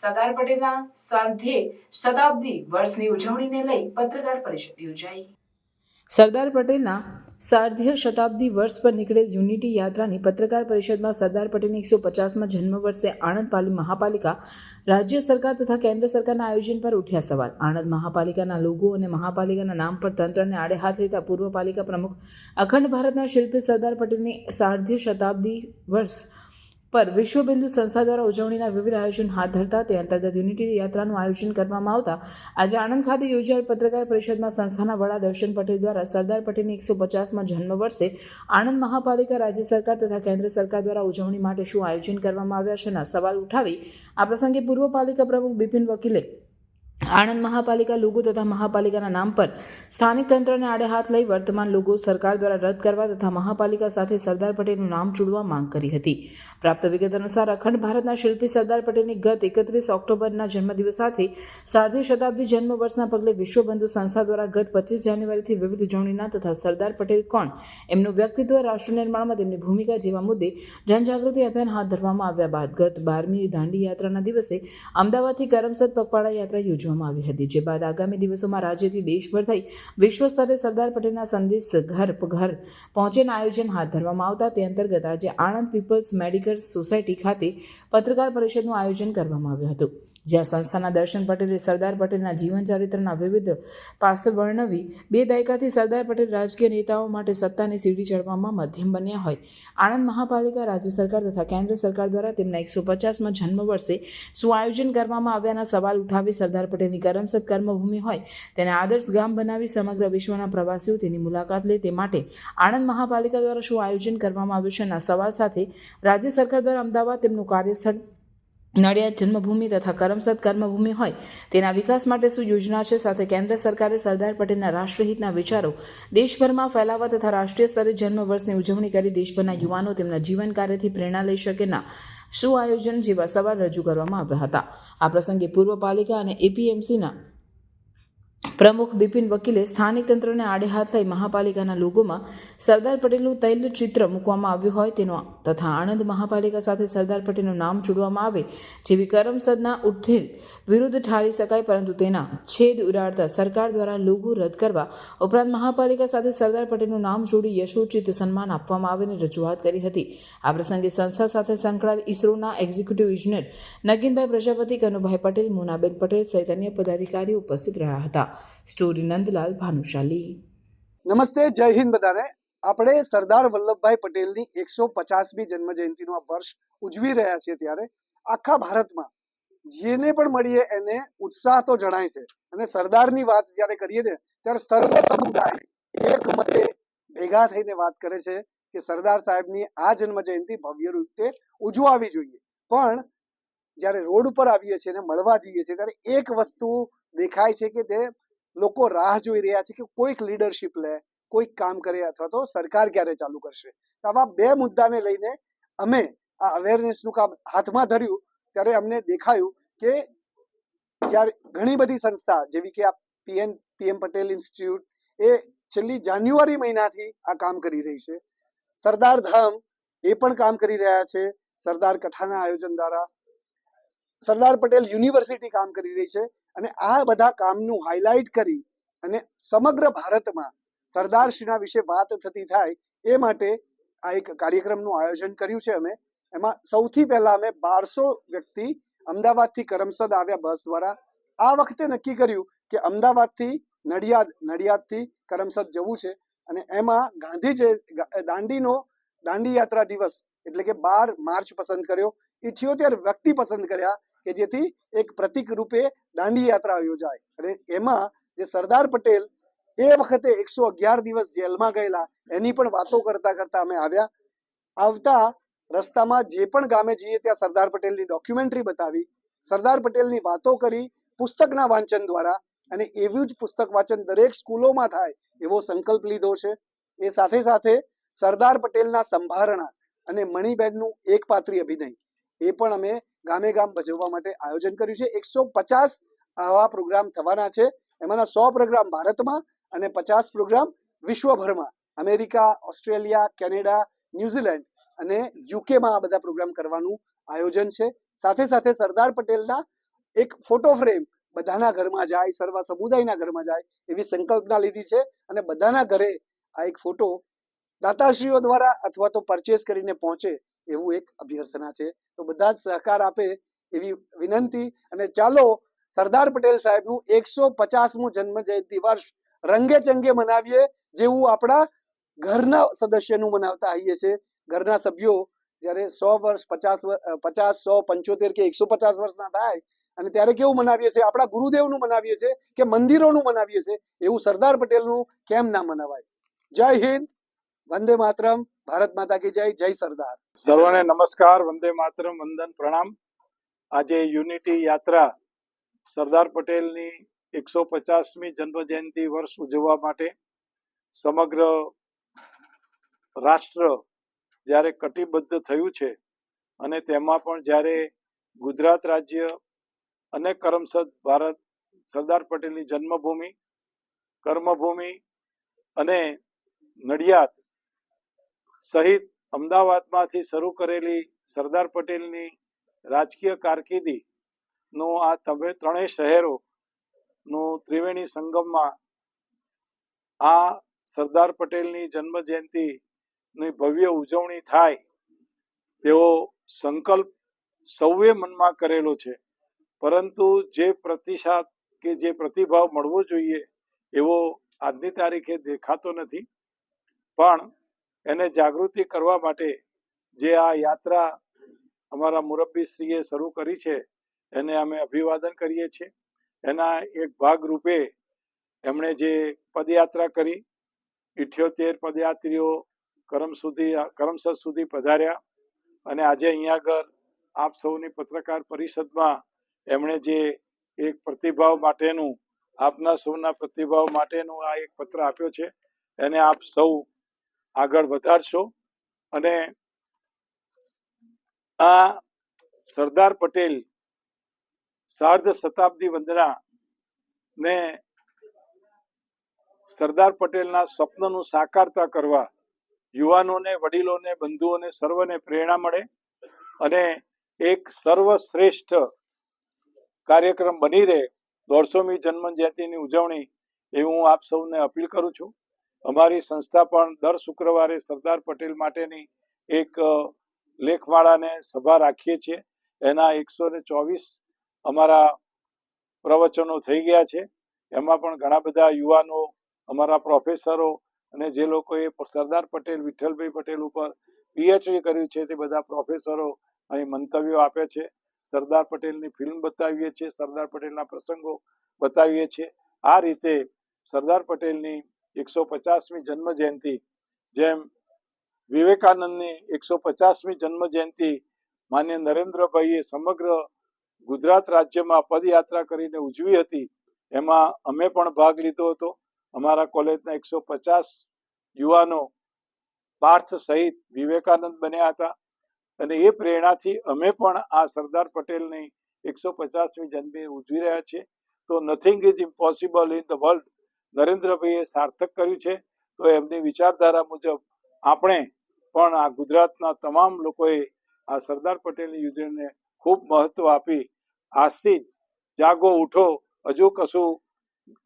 સરદાર પટેલના સાંધ્યે શતાબ્દી વર્ષની ઉજવણીને લઈ પત્રકાર પરિષદ યોજાઈ. સરદાર પટેલના સાર્ધ્ય શતાબ્દી વર્ષ પર નીકળેલ યુનિટી યાત્રાની પત્રકાર પરિષદમાં સરદાર પટેલની એકસો પચાસમાં જન્મ વર્ષે આણંદ પાલી મહાપાલિકા રાજ્ય સરકાર તથા કેન્દ્ર સરકારના આયોજન પર ઉઠ્યા સવાલ. આણંદ મહાપાલિકાના લોગો અને મહાપાલિકાના નામ પર તંત્રને આડે હાથ લેતા પૂર્વ પાલિકા પ્રમુખ અખંડ ભારતના શિલ્પી સરદાર પટેલની સાર્ધ્ય શતાબ્દી વર્ષ પર વિશ્વબિંદુ સંસ્થા દ્વારા ઉજવણીના વિવિધ આયોજન હાથ ધરતા તે અંતર્ગત યુનિટી યાત્રાનું આયોજન કરવામાં આવતા. આજે આણંદ ખાતે યોજાયેલ પત્રકાર પરિષદમાં સંસ્થાના વડા દર્શન પટેલ દ્વારા સરદાર પટેલની એકસો પચાસમાં જન્મ વર્ષે આણંદ મહાપાલિકા રાજ્ય સરકાર તથા કેન્દ્ર સરકાર દ્વારા ઉજવણી માટે શું આયોજન કરવામાં આવ્યા છે સવાલ ઉઠાવી આ પ્રસંગે પૂર્વ પાલિકા પ્રમુખ બિપિન વકીલે આણંદ મહાપાલિકા લોગો તથા મહાપાલિકાના નામ પર સ્થાનિક તંત્રને આડે હાથ લઈ વર્તમાન લોગો સરકાર દ્વારા રદ કરવા તથા મહાપાલિકા સાથે સરદાર પટેલનું નામ જોડવા માંગ કરી હતી. પ્રાપ્ત વિગત અનુસાર અખંડ ભારતના શિલ્પી સરદાર પટેલની ગત એકત્રીસ ઓક્ટોબરના જન્મદિવસ સાથે સાર્ધી શતાબ્દી જન્મ વર્ષના પગલે વિશ્વબંધુ સંસ્થા દ્વારા ગત પચીસ જાન્યુઆરીથી વિવિધ ઉજવણીના તથા સરદાર પટેલ કોણ એમનું વ્યક્તિત્વ રાષ્ટ્ર નિર્માણમાં તેમની ભૂમિકા જેવા મુદ્દે જનજાગૃતિ અભિયાન હાથ ધરવામાં આવ્યા બાદ ગત બારમી દાંડી યાત્રાના દિવસે અમદાવાદથી કરમસદ પગપાળા યાત્રા યોજવામાં આવી હતી, જે બાદ આગામી દિવસોમાં રાજ્યથી દેશભર થઈ વિશ્વ સ્તરે સરદાર પટેલના સંદેશ ઘર ઘર પહોંચેના આયોજન હાથ ધરવામાં આવતા, તે અંતર્ગત આજે આણંદ પીપલ્સ મેડિકલ સોસાયટી ખાતે પત્રકાર પરિષદનું આયોજન કરવામાં આવ્યું હતું. જ્યાં સંસ્થાના દર્શન પટેલે સરદાર પટેલના જીવન ચરિત્રના વિવિધ પાસા વર્ણવી બે દાયકાથી સરદાર પટેલ રાજકીય નેતાઓ માટે સત્તાની સીડી ચડવામાં મધ્યમ બન્યા હોય. આણંદ મહાપાલિકા રાજ્ય સરકાર તથા કેન્દ્ર સરકાર દ્વારા તેમના એકસો પચાસમાં જન્મ વર્ષે શું આયોજન કરવામાં આવ્યાના સવાલ ઉઠાવી સરદાર પટેલની કરમસદ કર્મભૂમિ હોય તેને આદર્શ ગામ બનાવી સમગ્ર વિશ્વના પ્રવાસીઓ તેની મુલાકાત લે તે માટે આણંદ મહાપાલિકા દ્વારા શું આયોજન કરવામાં આવ્યું છે. ના સવાલ સાથે રાજ્ય સરકાર દ્વારા અમદાવાદ તેમનું કાર્યસ્થળ નડિયાદ જન્મભૂમિ તથા કરમસદ કર્મભૂમિ હોય તેના વિકાસ માટે શું યોજના છે? સાથે કેન્દ્ર સરકારે સરદાર પટેલના રાષ્ટ્રહિતના વિચારો દેશભરમાં ફેલાવવા તથા રાષ્ટ્રીય સ્તરે જન્મ વર્ષની ઉજવણી કરી દેશભરના યુવાનો તેમના જીવન કાર્યથી પ્રેરણા લઈ શકે ના શું આયોજન જેવા સવાલ રજૂ કરવામાં આવ્યા હતા? આ પ્રસંગે પૂર્વ પાલિકા અને એપીએમસીના પ્રમુખ બિપિન વકીલે સ્થાનિક તંત્રને આડે હાથ લઈ મહાપાલિકાના લોગોમાં સરદાર પટેલનું તૈલ ચિત્ર મૂકવામાં આવ્યું હોય તેનો તથા આણંદ મહાપાલિકા સાથે સરદાર પટેલનું નામ જોડવામાં આવે જેવી કરમસદના ઉઠેલ વિરુદ્ધ ઠારી શકાય, પરંતુ તેના છેદ ઉડાડતા સરકાર દ્વારા લોગો રદ કરવા ઉપરાંત મહાપાલિકા સાથે સરદાર પટેલનું નામ જોડી યશોચિત સન્માન આપવામાં આવેની રજૂઆત કરી હતી. આ પ્રસંગે સંસ્થા સાથે સંકળાયેલ ઇસરોના એક્ઝિક્યુટિવ ઇજનેર નગીનભાઈ પ્રજાપતિ, કનુભાઈ પટેલ, મોનાબેન પટેલ સહિત અન્ય પદાધિકારીઓ ઉપસ્થિત રહ્યા હતા. સ્ટોરી નંદલાલ ભાનુશાલી. નમસ્તે, જય હિન્દ બધાને. આપણે સરદાર વલ્લભભાઈ પટેલની એકસો પચાસમી જન્મ જયંતિનું આ વર્ષ ઉજવી રહ્યા છીએ ત્યારે આખા ભારતમાં. જેને પણ મળીએ એને ઉત્સાહ તો જણાય છે. અને સરદારની વાત જ્યારે કરીએ ને, ત્યારે સર્વ સમુદાય એક મતે ભેગા થઈને વાત કરે છે કે સરદાર સાહેબની આ જન્મ જયંતિ ભવ્ય રૂપે ઉજવાવી જોઈએ. પણ જ્યારે રોડ ઉપર આવીએ છીએ અને મળવા જઈએ છીએ, ત્યારે એક વસ્તુ દેખાય છે કે તે લોકો રાહ જોઈ રહ્યા છે કે કોઈક લીડરશિપ લે, કોઈક કામ કરે અથવા તો સરકાર ક્યારે ચાલુ કરશે. આવા બે મુદ્દાને લઈને અમે આ અવેરનેસનું કામ હાથમાં ધર્યું, ત્યારે અમને દેખાયું કે જ્યારે ઘણી બધી સંસ્થા જેવી કે આ પીએન પીએમ પટેલ ઇન્સ્ટિટ્યૂટ એ છેલ્લી જાન્યુઆરી મહિનાથી આ કામ કરી રહી છે. સરદાર ધામ એ પણ કામ કરી રહ્યા છે, સરદાર કથાના આયોજન દ્વારા. સરદાર પટેલ યુનિવર્સિટી કામ કરી રહી છે અને આ બધા કામનું હાઇલાઇટ કરી અને સમગ્ર ભારતમાં સરદારશ્રીના વિશે વાત થતી થાય એ માટે આ એક કાર્યક્રમનું આયોજન કર્યું છે અમે. એમાં સૌથી પહેલા અમે બારસો વ્યક્તિ અમદાવાદથી કરમસદ આવ્યા બસ દ્વારા. આ વખતે નક્કી કર્યું કે અમદાવાદથી નડિયાદ, નડિયાદથી કરમસદ જવું છે અને એમાં ગાંધી દાંડીનો, દાંડી યાત્રા દિવસ એટલે કે બાર માર્ચ પસંદ કર્યો. ઇઠ્યોતેર વ્યક્તિ પસંદ કર્યા કે જેથી એક પ્રતિક રૂપે દાંડી યાત્રા યોજાય. અને એમાં જે સરદાર પટેલ એ વખતે એકસો અગિયાર દિવસ જેલમાં ગયેલા, એની પણ વાતો કરતા કરતા અમે આવ્યા. આવતા રસ્તામાં જે પણ ગામે જઈએ ત્યાં સરદાર પટેલની ડોક્યુમેન્ટરી બતાવી. સરદાર પટેલની વાતો કરી પુસ્તકના વાંચન દ્વારા અને એવું જ પુસ્તક વાંચન દરેક સ્કૂલોમાં થાય એવો સંકલ્પ લીધો છે. એ સાથે સાથે સરદાર પટેલના સંભારણા અને મણિબેનનું એક પાત્રી અભિનય. એ પણ અમે ગામે ગામ ભજવવા માટે આયોજન કર્યું છે. એકસો પચાસ આવા પ્રોગ્રામ થવાના છે. એમાંના સો પ્રોગ્રામ ભારતમાં અને પચાસ પ્રોગ્રામ વિશ્વભરમાં. અમેરિકા, ઓસ્ટ્રેલિયા, કેનેડા, ન્યુઝીલેન્ડ અને યુકેમાં આ બધા પ્રોગ્રામ કરવાનું આયોજન છે. સાથે સાથે સરદાર પટેલના એક ફોટો ફ્રેમ બધાના ઘરમાં જાય, સર્વ સમુદાયના ઘરમાં જાય એવી સંકલ્પના લીધી છે અને બધાના ઘરે આ એક ફોટો દાતાશ્રીઓ દ્વારા અથવા તો પરચેસ કરીને પહોંચે એવું એક અભ્યર્થના છે. તો બધા જ સહકાર આપે એવી વિનંતી અને ચાલો સરદાર પટેલ સાહેબનું એકસો પચાસમું જન્મ જયંતિ વર્ષ રંગે ચંગે મનાવીએ, જેવું આપણા ઘરના સદસ્યનું મનાવતા આવીએ છીએ. ઘરના સભ્યો જ્યારે સો વર્ષ, પચાસ પચાસ, સો, પંચોતેર કે એકસો પચાસ વર્ષના થાય અને ત્યારે કેવું મનાવીએ છીએ? આપણા ગુરુદેવનું મનાવીએ છીએ કે મંદિરોનું મનાવીએ છીએ? એવું સરદાર પટેલનું કેમ ના મનાવાય? જય હિન્દ. વંદે માતરમ, ભારત માતા કી જય જય સરદાર. સર્વને નમસ્કાર, વંદે માતરમ, વંદન, પ્રણામ. આજે યુનિટી યાત્રા સરદાર પટેલની એકસો પચાસમી જન્મ જયંતિ વર્ષ ઉજવવા માટે સમગ્ર રાષ્ટ્ર જ્યારે કટિબદ્ધ થયું છે અને તેમાં પણ જ્યારે ગુજરાત રાજ્ય અને કરમસદ ભારત સરદાર પટેલની જન્મભૂમિ, કર્મભૂમિ અને નડિયાદ સહિત અમદાવાદમાંથી શરૂ કરેલી સરદાર પટેલની રાજકીય કારકિર્દી નું આ ત્રણેય શહેરો નું ત્રિવેણી સંગમમાં આ સરદાર પટેલની જન્મ જયંતિ ની ભવ્ય ઉજવણી થાય તેવો સંકલ્પ સૌએ મનમાં કરેલો છે. પરંતુ જે પ્રતિસાદ કે જે પ્રતિભાવ મળવો જોઈએ એવો આજની તારીખે દેખાતો નથી. પણ એને જાગૃતિ કરવા માટે જે આ યાત્રા અમારા મુરબ્બીશ્રીએ શરૂ કરી છે, એને અમે અભિવાદન કરીએ છીએ. એના એક ભાગ રૂપે એમણે જે પદયાત્રા કરી, ઇઠ્યોતેર પદયાત્રીઓ કરમ સુધી કરમસદ સુધી પધાર્યા અને આજે અહીંયા આગળ આપ સૌની પત્રકાર પરિષદમાં એમણે જે એક પ્રતિભાવ માટેનું, આપના સૌના પ્રતિભાવ માટેનું આ એક પત્ર આપ્યો છે. એને આપ સૌ આગળ વધારશો. અને આ સરદાર પટેલ સાર્ધ શતાબ્દી વંદના ને સરદાર પટેલના સ્વપ્નનું સાકારતા કરવા યુવાનોને, વડીલોને, બંધુઓને સર્વને પ્રેરણા મળે અને એક સર્વશ્રેષ્ઠ કાર્યક્રમ બની રહે. દોઢસોમી જન્મ જયંતિની ઉજવણી, એવું હું આપ સૌને અપીલ કરું છું. અમારી સંસ્થા પણ દર શુક્રવારે સરદાર પટેલ માટેની એક લેખમાળાને સભા રાખીએ છીએ. એના એકસો ને ચોવીસ અમારા પ્રવચનો થઈ ગયા છે. એમાં પણ ઘણા બધા યુવાનો, અમારા પ્રોફેસરો અને જે લોકોએ સરદાર પટેલ, વિઠ્ઠલભાઈ પટેલ ઉપર પીએચડી કર્યું છે તે બધા પ્રોફેસરો અહીં મંતવ્યો આપે છે. સરદાર પટેલની ફિલ્મ બતાવીએ છીએ, સરદાર પટેલના પ્રસંગો બતાવીએ છીએ. આ રીતે સરદાર પટેલની એકસો પચાસમી જન્મ જયંતિ જેમ વિવેકાનંદની એકસો પચાસમી જન્મ જયંતિ માન્ય નરેન્દ્રભાઈએ સમગ્ર ગુજરાત રાજ્યમાં પદયાત્રા કરીને ઉજવી હતી. એમાં અમે પણ ભાગ લીધો હતો. અમારા કોલેજના એકસો પચાસ યુવાનો પાર્થ સહિત વિવેકાનંદ બન્યા હતા. અને એ પ્રેરણાથી અમે પણ આ સરદાર પટેલની એકસો પચાસમી જન્મે ઉજવી રહ્યા છીએ. તો nothing is impossible in the world નરેન્દ્રભાઈએ સાર્થક કર્યું છે. તો એમની વિચારધારા મુજબ આપણે પણ આ ગુજરાતના તમામ લોકોએ આ સરદાર પટેલની યોજનાને ખૂબ મહત્વ આપી. આજથી જાગો ઉઠો. હજુ કશું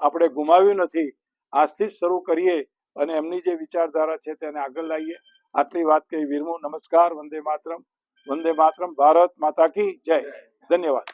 આપણે ગુમાવ્યું નથી. આજથી જ શરૂ કરીએ અને એમની જે વિચારધારા છે તેને આગળ લાવીએ. આટલી વાત કહી. વિરમું નમસ્કાર. વંદે માતરમ. વંદે માતરમ. ભારત માતા કી જય. ધન્યવાદ.